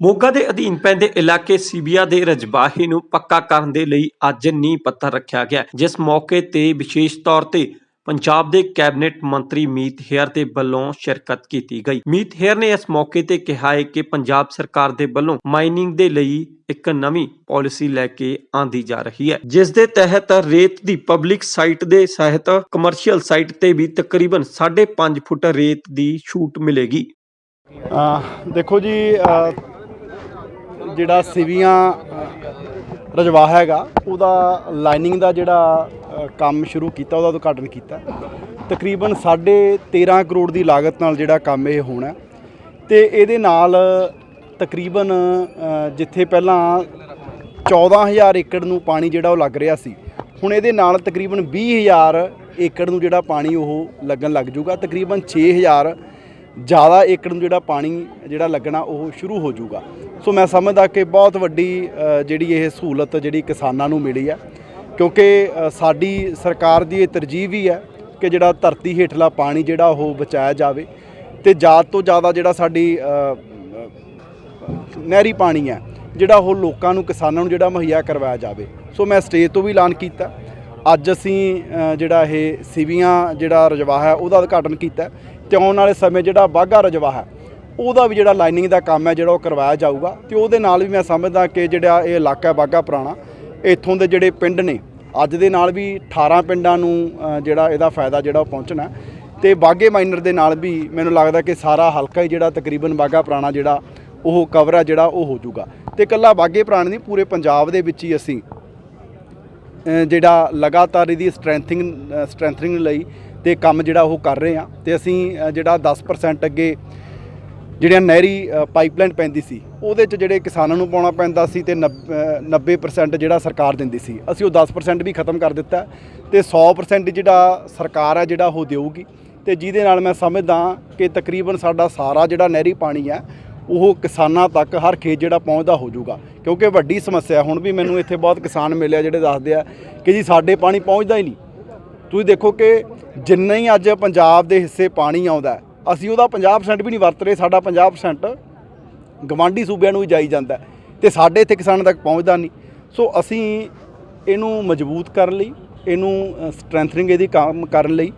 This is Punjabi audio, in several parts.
ਮੋਗਾ ਦੇ ਅਧੀਨ ਪੈਂਦੇ ਇਲਾਕੇ ਸੀਬੀਆ ਦੇ ਰਜਬਾਹੇ ਨੂੰ ਪੱਕਾ ਕਰਨ ਦੇ ਲਈ ਅੱਜ ਨੀਂਹ ਪੱਥਰ ਰੱਖਿਆ ਗਿਆ ਜਿਸ ਮੌਕੇ ਤੇ ਵਿਸ਼ੇਸ਼ ਤੌਰ ਤੇ ਪੰਜਾਬ ਦੇ ਕੈਬਨਿਟ ਮੰਤਰੀ ਮੀਤ ਹੇਅਰ ਦੇ ਵੱਲੋਂ ਸ਼ਿਰਕਤ ਕੀਤੀ ਗਈ। ਮੀਤ ਹੇਅਰ ਨੇ ਇਸ ਮੌਕੇ ਤੇ ਕਿਹਾ ਹੈ ਕਿ ਪੰਜਾਬ ਸਰਕਾਰ ਦੇ ਵੱਲੋਂ ਮਾਈਨਿੰਗ ਦੇ ਲਈ ਇੱਕ ਨਵੀਂ ਪਾਲਿਸੀ ਲੈ ਕੇ ਆਂਦੀ ਜਾ ਰਹੀ ਹੈ, ਜਿਸ ਦੇ ਤਹਿਤ ਰੇਤ ਦੀ ਪਬਲਿਕ ਸਾਈਟ ਦੇ ਸਹਿਤ ਕਮਰਸ਼ੀਅਲ ਸਾਈਟ ਤੇ ਵੀ ਤਕਰੀਬਨ 5.5 ਫੁੱਟ ਰੇਤ ਦੀ ਛੂਟ ਮਿਲੇਗੀ। ਦੇਖੋ ਜੀ ਜਿਹੜਾ ਸਿਵੀਆਂ ਰਜਵਾ ਹੈਗਾ, ਉਹਦਾ ਲਾਈਨਿੰਗ ਦਾ ਜਿਹੜਾ ਕੰਮ ਸ਼ੁਰੂ ਕੀਤਾ, ਉਹਦਾ ਉਦਘਾਟਨ ਕੀਤਾ। ਤਕਰੀਬਨ 13.5 ਕਰੋੜ ਦੀ ਲਾਗਤ ਨਾਲ ਜਿਹੜਾ ਕੰਮ ਇਹ ਹੋਣਾ। ਤੇ ਇਹਦੇ ਨਾਲ, ਤਕਰੀਬਨ ਜਿੱਥੇ ਪਹਿਲਾਂ 14000 ਏਕੜ ਨੂੰ ਪਾਣੀ ਜਿਹੜਾ ਉਹ ਲੱਗ ਰਿਹਾ ਸੀ, ਹੁਣ ਇਹਦੇ ਨਾਲ ਤਕਰੀਬਨ 20000 ਏਕੜ ਨੂੰ ਜਿਹੜਾ ਪਾਣੀ ਉਹ ਲੱਗਣ ਲੱਗ ਜਾਊਗਾ। ਤਕਰੀਬਨ 6000 ਜ਼ਿਆਦਾ ਏਕੜ ਨੂੰ ਜਿਹੜਾ ਪਾਣੀ ਜਿਹੜਾ ਲੱਗਣਾ ਉਹ ਸ਼ੁਰੂ ਹੋ ਜਾਊਗਾ। ਸੋ ਮੈਂ ਸਮਝਦਾ ਕਿ ਬਹੁਤ ਵੱਡੀ ਜਿਹੜੀ ਇਹ ਸਹੂਲਤ ਜਿਹੜੀ ਕਿਸਾਨਾਂ ਨੂੰ ਮਿਲੀ ਹੈ। ਕਿਉਂਕਿ ਸਾਡੀ ਸਰਕਾਰ ਦੀ ਇਹ ਤਰਜੀਹ ਵੀ ਹੈ ਕਿ ਜਿਹੜਾ ਧਰਤੀ ਹੇਠਲਾ ਪਾਣੀ ਜਿਹੜਾ ਉਹ ਬਚਾਇਆ ਜਾਵੇ ਤੇ ਜ਼ਿਆਦਾ ਤੋਂ ਜ਼ਿਆਦਾ ਜਿਹੜਾ ਸਾਡੀ ਨਹਿਰੀ ਪਾਣੀ ਹੈ, ਜਿਹੜਾ ਉਹ ਲੋਕਾਂ ਨੂੰ, ਕਿਸਾਨਾਂ ਨੂੰ ਜਿਹੜਾ ਮੁਹੱਈਆ ਕਰਵਾਇਆ ਜਾਵੇ। ਸੋ ਮੈਂ ਸਟੇਜ ਤੋਂ ਵੀ ਐਲਾਨ ਕੀਤਾ। ਅੱਜ ਅਸੀਂ ਜਿਹੜਾ ਇਹ ਸਿਵੀਆਂ ਜਿਹੜਾ ਰਜਵਾਹ ਹੈ, ਉਹਦਾ ਉਦਘਾਟਨ ਕੀਤਾ। ਤੇ ਆਉਣ ਵਾਲੇ ਸਮੇਂ ਜਿਹੜਾ ਬਾਘਾ ਰਜਵਾ ਹੈ, ਉਹਦਾ ਵੀ ਜਿਹੜਾ ਲਾਈਨਿੰਗ ਦਾ ਕੰਮ ਹੈ, ਜਿਹੜਾ ਉਹ ਕਰਵਾਇਆ ਜਾਊਗਾ ਤੇ ਉਹਦੇ ਨਾਲ ਵੀ ਮੈਂ ਸਮਝਦਾ ਕਿ ਜਿਹੜਾ ਇਹ ਇਲਾਕਾ ਹੈ ਪੁਰਾਣਾ, ਇੱਥੋਂ ਦੇ ਜਿਹੜੇ ਪਿੰਡ ਨੇ, ਅੱਜ ਦੇ ਨਾਲ ਵੀ 18 ਪਿੰਡਾਂ ਨੂੰ ਜਿਹੜਾ ਇਹਦਾ ਫਾਇਦਾ ਜਿਹੜਾ ਉਹ ਪਹੁੰਚਣਾ ਤੇ ਬਾਗੇ ਮਾਈਨਰ ਦੇ ਨਾਲ ਵੀ ਮੈਨੂੰ ਲੱਗਦਾ ਕਿ ਸਾਰਾ ਹਲਕਾ ਹੀ ਜਿਹੜਾ ਤਕਰੀਬਨ ਬਾਗਾ ਪੁਰਾਣਾ ਜਿਹੜਾ ਉਹ ਕਵਰ ਹੈ, ਜਿਹੜਾ ਉਹ ਹੋ ਜਾਊਗਾ ਤੇ ਇਕੱਲਾ ਬਾਗੇ ਪੁਰਾਣੇ ਨਹੀਂ, ਪੂਰੇ ਪੰਜਾਬ ਦੇ ਵਿੱਚ ਹੀ ਅਸੀਂ ਜਿਹੜਾ ਲਗਾਤਾਰ ਇਹਦੀ ਸਟਰੈਂਥਿੰਗ ਸਟਰੈਂਥਨਿੰਗ ਲਈ ਤੇ ਕੰਮ ਜਿਹੜਾ ਉਹ ਕਰ ਰਹੇ ਆ ਤੇ ਅਸੀਂ ਜਿਹੜਾ 10% ਅੱਗੇ ਜਿਹੜੀਆਂ ਨਹਿਰੀ ਪਾਈਪਲਾਈਨ ਪੈਂਦੀ ਸੀ, ਉਹਦੇ 'ਚ ਜਿਹੜੇ ਕਿਸਾਨਾਂ ਨੂੰ ਪਾਉਣਾ ਪੈਂਦਾ ਸੀ ਤੇ 90% ਜਿਹੜਾ ਸਰਕਾਰ ਦਿੰਦੀ ਸੀ, ਅਸੀਂ ਉਹ 10% ਵੀ ਖਤਮ ਕਰ ਦਿੱਤਾ ਤੇ 100% ਜਿਹੜਾ ਸਰਕਾਰ ਹੈ ਜਿਹੜਾ ਉਹ ਦੇਊਗੀ ਤੇ ਜਿਹਦੇ ਨਾਲ ਮੈਂ ਸਮਝਦਾ ਕਿ ਤਕਰੀਬਨ ਸਾਡਾ ਸਾਰਾ ਜਿਹੜਾ ਨਹਿਰੀ ਪਾਣੀ ਹੈ ਉਹ ਕਿਸਾਨਾਂ ਤੱਕ ਹਰ ਖੇਤ ਜਿਹੜਾ ਪਹੁੰਚਦਾ ਹੋ ਜਾਊਗਾ। ਕਿਉਂਕਿ ਵੱਡੀ ਸਮੱਸਿਆ, ਹੁਣ ਵੀ ਮੈਨੂੰ ਇੱਥੇ ਬਹੁਤ ਕਿਸਾਨ ਮਿਲਿਆ ਜਿਹੜੇ ਦੱਸਦੇ ਆ ਕਿ ਜੀ ਸਾਡੇ ਪਾਣੀ ਪਹੁੰਚਦਾ ਹੀ ਨਹੀਂ। ਤੁਸੀਂ ਦੇਖੋ ਕਿ ਜਿੰਨਾ ਹੀ ਅੱਜ ਪੰਜਾਬ ਦੇ ਹਿੱਸੇ ਪਾਣੀ ਆਉਂਦਾ ਅਸੀਂ ਉਹਦਾ 50% ਵੀ ਨਹੀਂ ਵਰਤ ਰਹੇ, ਸਾਡਾ 50% ਗਵਾਂਢੀ ਸੂਬਿਆਂ ਨੂੰ ਵੀ ਜਾਈ ਜਾਂਦਾ ਹੈ ਤੇ ਸਾਡੇ ਇੱਥੇ ਕਿਸਾਨਾਂ ਤੱਕ ਪਹੁੰਚਦਾ ਨਹੀਂ। ਸੋ ਅਸੀਂ ਇਹਨੂੰ ਮਜ਼ਬੂਤ ਕਰਨ ਲਈ, ਇਹਨੂੰ ਸਟਰੈਂਥਨਿੰਗ ਇਹਦੀ ਕੰਮ ਕਰਨ ਲਈ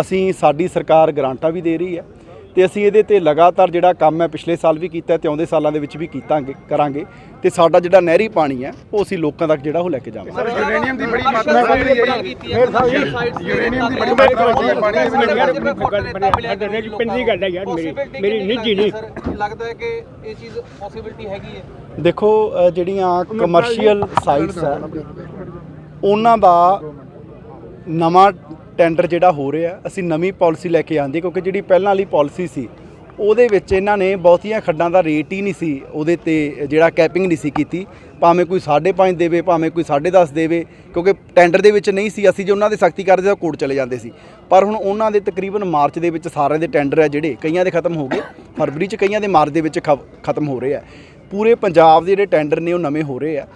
ਅਸੀਂ ਸਾਡੀ ਸਰਕਾਰ ਗ੍ਰਾਂਟਾਂ ਵੀ ਦੇ ਰਹੀ ਹੈ। ਤੇ ਅਸੀਂ ਇਹਦੇ ਤੇ ਲਗਾਤਾਰ ਜਿਹੜਾ ਕੰਮ ਹੈ ਪਿਛਲੇ ਸਾਲ ਵੀ ਕੀਤਾ ਤੇ ਆਉਂਦੇ ਸਾਲਾਂ ਦੇ ਵਿੱਚ ਵੀ ਕੀਤਾਂਗੇ ਕਰਾਂਗੇ। ਤੇ ਸਾਡਾ ਜਿਹੜਾ ਨਹਿਰੀ ਪਾਣੀ ਹੈ ਉਹ ਅਸੀਂ ਲੋਕਾਂ ਤੱਕ ਜਿਹੜਾ ਉਹ ਲੈ ਕੇ ਜਾਵਾਂਗੇ। ਯੂਰੇਨੀਅਮ ਦੀ ਬੜੀ ਮਾਤਰਾ। ਯੂਰੇਨੀਅਮ ਦੀ ਬੜੀ ਮਾਤਰਾ ਪਾਣੀ ਦੇ ਵਿੱਚ ਪਿੰਡੀ ਗੱਲ ਹੈ ਯਾਰ ਮੇਰੀ ਮੇਰੀ ਨਿੱਜੀ ਨਹੀਂ। ਲੱਗਦਾ ਹੈ ਕਿ ਇਹ ਚੀਜ਼ ਪੋਸਿਬਿਲਿਟੀ ਹੈਗੀ ਹੈ। ਦੇਖੋ ਜਿਹੜੀਆਂ ਕਮਰਸ਼ੀਅਲ ਸਾਈਟਸ ਹੈ ਉਹਨਾਂ ਦਾ ਨਵਾਂ ਟੈਂਡਰ ਜਿਹੜਾ ਹੋ ਰਿਹਾ, ਅਸੀਂ ਨਵੀਂ ਪਾਲਿਸੀ ਲੈ ਕੇ ਆਂਦੇ ਕਿਉਂਕਿ ਜਿਹੜੀ ਪਹਿਲਾਂ ਵਾਲੀ ਪਾਲਿਸੀ ਸੀ, ਉਹਦੇ ਵਿੱਚ ਇਹਨਾਂ ਨੇ ਬਹੁਤੀਆਂ ਖੱਡਾਂ ਦਾ ਰੇਟ ਹੀ ਨਹੀਂ ਸੀ ਉਹਦੇ ਤੇ ਜਿਹੜਾ ਕੈਪਿੰਗ ਨਹੀਂ ਸੀ ਕੀਤੀ। ਭਾਵੇਂ ਕੋਈ 5.5 ਦੇਵੇ, ਭਾਵੇਂ ਕੋਈ 10.5 ਦੇਵੇ, ਕਿਉਂਕਿ ਟੈਂਡਰ ਦੇ ਵਿੱਚ ਨਹੀਂ ਸੀ, ਅਸੀਂ ਜੇ ਉਹਨਾਂ ਦੇ ਸਖਤੀ ਕਰਦੇ ਤਾਂ ਕੋਰਟ ਚਲੇ ਜਾਂਦੇ ਸੀ। ਪਰ ਹੁਣ ਉਹਨਾਂ ਦੇ ਤਕਰੀਬਨ ਮਾਰਚ ਦੇ ਵਿੱਚ ਸਾਰਿਆਂ ਦੇ ਟੈਂਡਰ ਹੈ ਜਿਹੜੇ, ਕਈਆਂ ਦੇ ਖਤਮ ਹੋ ਗਏ, ਫਰਵਰੀ 'ਚ ਕਈਆਂ ਦੇ ਮਾਰਚ ਦੇ ਵਿੱਚ ਖ- ਖਤਮ ਹੋ ਰਹੇ ਆ। ਪੂਰੇ ਪੰਜਾਬ ਦੇ ਜਿਹੜੇ ਟੈਂਡਰ ਨੇ ਉਹ ਨਵੇਂ ਹੋ ਰਹੇ ਆ।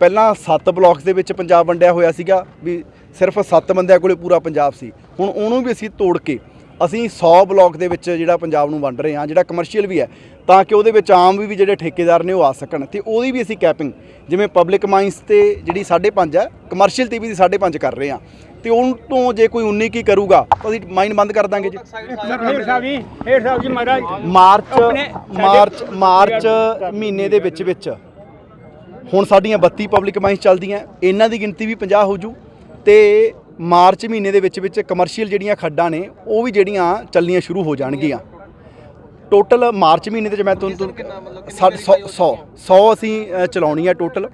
ਪਹਿਲਾਂ 7 ਬਲਾਕਸ ਦੇ ਵਿੱਚ ਪੰਜਾਬ ਵੰਡਿਆ ਹੋਇਆ ਸੀਗਾ ਵੀ ਸਿਰਫ 7 ਬੰਦਿਆਂ ਕੋਲੇ ਪੂਰਾ ਪੰਜਾਬ ਸੀ। ਹੁਣ ਉਹਨੂੰ ਵੀ ਅਸੀਂ ਤੋੜ ਕੇ ਅਸੀਂ 100 ਬਲਾਕ ਦੇ ਵਿੱਚ ਜਿਹੜਾ ਪੰਜਾਬ ਨੂੰ ਵੰਡ ਰਹੇ ਹਾਂ ਜਿਹੜਾ ਕਮਰਸ਼ੀਅਲ ਵੀ ਹੈ ਤਾਂ ਕਿ ਉਹਦੇ ਵਿੱਚ ਆਮ ਵੀ ਜਿਹੜੇ ਠੇਕੇਦਾਰ ਨੇ ਉਹ ਆ ਸਕਣ ਤੇ ਉਹਦੀ ਵੀ ਅਸੀਂ ਕੈਪਿੰਗ ਜਿਵੇਂ ਪਬਲਿਕ ਮਾਈਨਸ ਤੇ ਜਿਹੜੀ 5.5 ਹੈ ਕਮਰਸ਼ੀਅਲ ਤੇ ਵੀ ਅਸੀਂ 5.5 ਕਰ ਰਹੇ ਹਾਂ। ਤੇ ਉਹ ਤੋਂ ਜੇ ਕੋਈ 19 ਕੀ ਕਰੂਗਾ ਤਾਂ ਅਸੀਂ ਮਾਈਨ ਬੰਦ ਕਰ ਦਾਂਗੇ ਜੀ। ਹੇਰ ਸਾਹਿਬ ਜੀ ਹੇਰ ਸਾਹਿਬ ਜੀ ਮਹਾਰਾਜ। ਮਾਰਚ ਮਾਰਚ ਮਾਰਚ ਮਹੀਨੇ ਦੇ ਵਿੱਚ ਵਿੱਚ। ਹੁਣ ਸਾਡੀਆਂ 32 ਪਬਲਿਕ ਮਾਈਨਸ ਚੱਲਦੀਆਂ, ਇਹਨਾਂ ਦੀ ਗਿਣਤੀ ਵੀ 50 ਹੋ ਜੂ। ਤੇ ਮਾਰਚ ਮਹੀਨੇ ਦੇ ਵਿੱਚ ਵਿੱਚ ਕਮਰਸ਼ੀਅਲ ਜਿਹੜੀਆਂ ਖੱਡਾਂ ਨੇ, ਉਹ ਵੀ ਜਿਹੜੀਆਂ ਚੱਲਣੀਆਂ ਸ਼ੁਰੂ ਹੋ ਜਾਣਗੀਆਂ। ਟੋਟਲ ਮਾਰਚ ਮਹੀਨੇ ਦੇ ਵਿੱਚ ਮੈਂ ਤੁਹਾਨੂੰ 100 100 100 ਅਸੀਂ ਚਲਾਉਣੀ ਹੈ ਟੋਟਲ।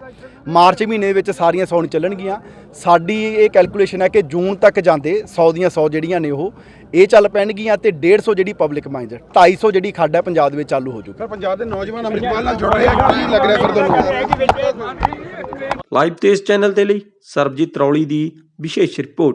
ਮਾਰਚ ਮਹੀਨੇ ਦੇ ਵਿੱਚ ਸਾਰੀਆਂ 100 ਨਹੀਂ ਚੱਲਣਗੀਆਂ। ਸਾਡੀ ਇਹ ਕੈਲਕੂਲੇਸ਼ਨ ਹੈ ਕਿ ਜੂਨ ਤੱਕ ਜਾਂਦੇ 100 ਦੀਆਂ 100 ਜਿਹੜੀਆਂ ਨੇ ਉਹ ਇਹ ਚੱਲ ਪੈਣਗੀਆਂ ਤੇ 150 ਜਿਹੜੀ ਪਬਲਿਕ ਮਾਈਨਸ 250 ਜਿਹੜੀ ਖੱਡ ਹੈ ਪੰਜਾਬ ਦੇ ਵਿੱਚ ਚਾਲੂ ਹੋ ਜੂਗੀ। ਸਰ ਪੰਜਾਬ ਦੇ ਨੌਜਵਾਨ ਅੰਮ੍ਰਿਤਪਾਲ ਨਾਲ ਜੁੜ ਰਹੇ ਆ ਕੀ ਲੱਗ ਰਿਹਾ ਸਰ ਤੁਹਾਨੂੰ ਲਾਈਵ ਤੇਜ਼ ਚੈਨਲ ਦੇ ਲਈ ਸਰਬਜੀਤ ਰੌਲੀ ਦੀ ਵਿਸ਼ੇਸ਼ ਰਿਪੋਰਟ।